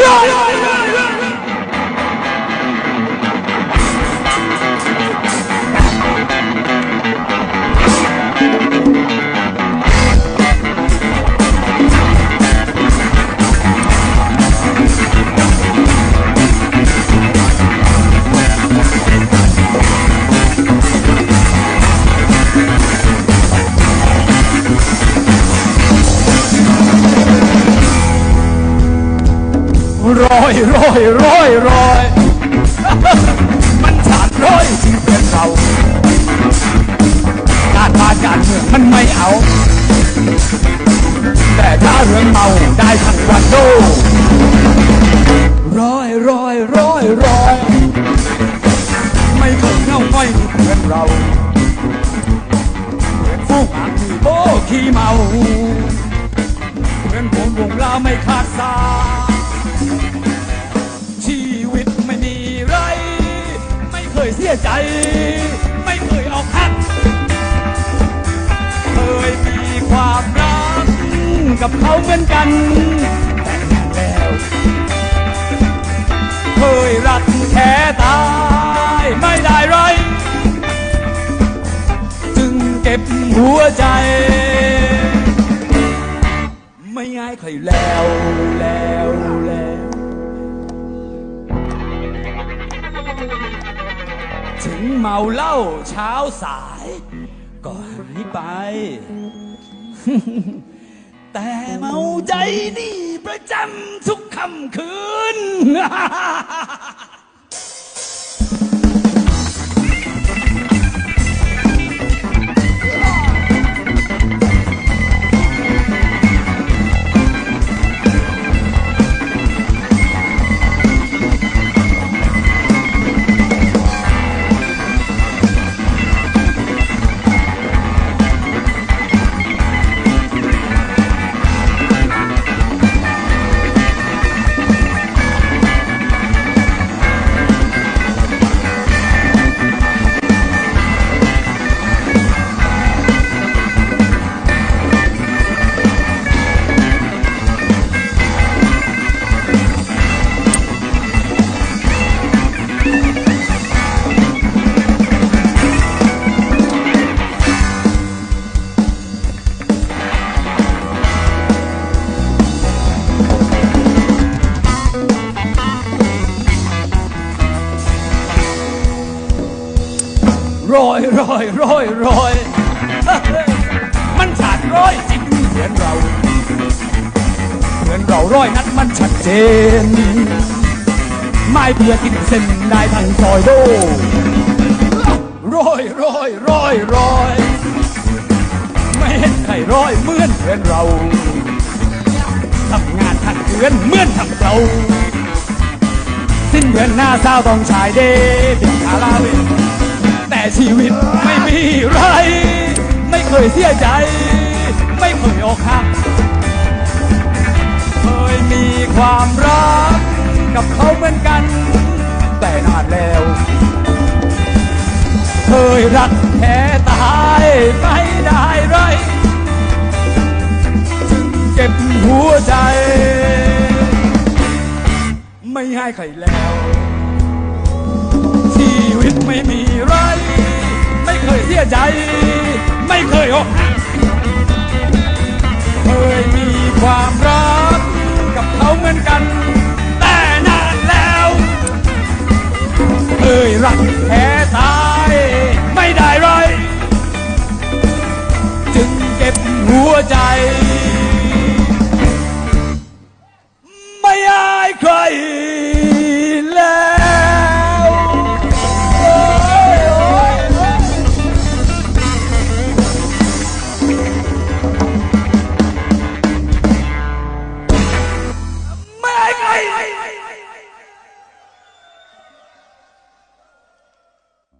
Yeah. อยร้อยร้อยร้อยมันฉาดร้อยจริงเป็นเราการบ้านการเมืองมันไม่เอา แต่ถ้าเรื่องเมาได้ทั้งวันโดร้อยร้อยร้อยร้อยไม่เคยเงาง่อยเพื่อนเราเพื่อนฟูงหางมีโบขี้เมาเพื่อนผมวงลาไม่ขาดสาย ยเสียใจ ไม่เคยออกหักเคยมีความรักกับเขาเหมือนกันแต่นานแล้ว เคยรักแค่ตายไม่ได้ไร จึงเก็บหัวใจ ไม่ง่ายใครแล้วแล้วแล้ว เมาเหล้าเช้าสาย ก็หายไป แต่เมาใจนี่ประจำทุกค่ำคืน ร้อยร้อยร้อยร้อยมันขาดร้อยจริงเพื่อนเราเพื่อนเราร้อยนัดมันชัดเจน ไม่เพื่อกินเส้นได้ทั้งซอยโดร้อยร้อยร้อยร้อยไม่เห็นใครร้อยเหมือนเพื่อนเราทำงานทั้งเดือนเหมือนทำเราสิ้นเดือนหน้าเศร้าต้องชายเดบินคาราเวลแต่ ชีวิตไม่มีไร ไม่เคยเสียใจ ไม่เคยอกหัก เคยมีความรักกับเขาเหมือนกัน แต่นานแล้ว เคยรักแค่ตายไม่ได้ไร จึงเก็บหัวใจ ไม่ให้ใครแล้ว ความรักกับเขาเหมือนกัน แต่นานแล้ว เอ้ยรักแท้ตายไม่ได้ไร จึงเก็บหัวใจ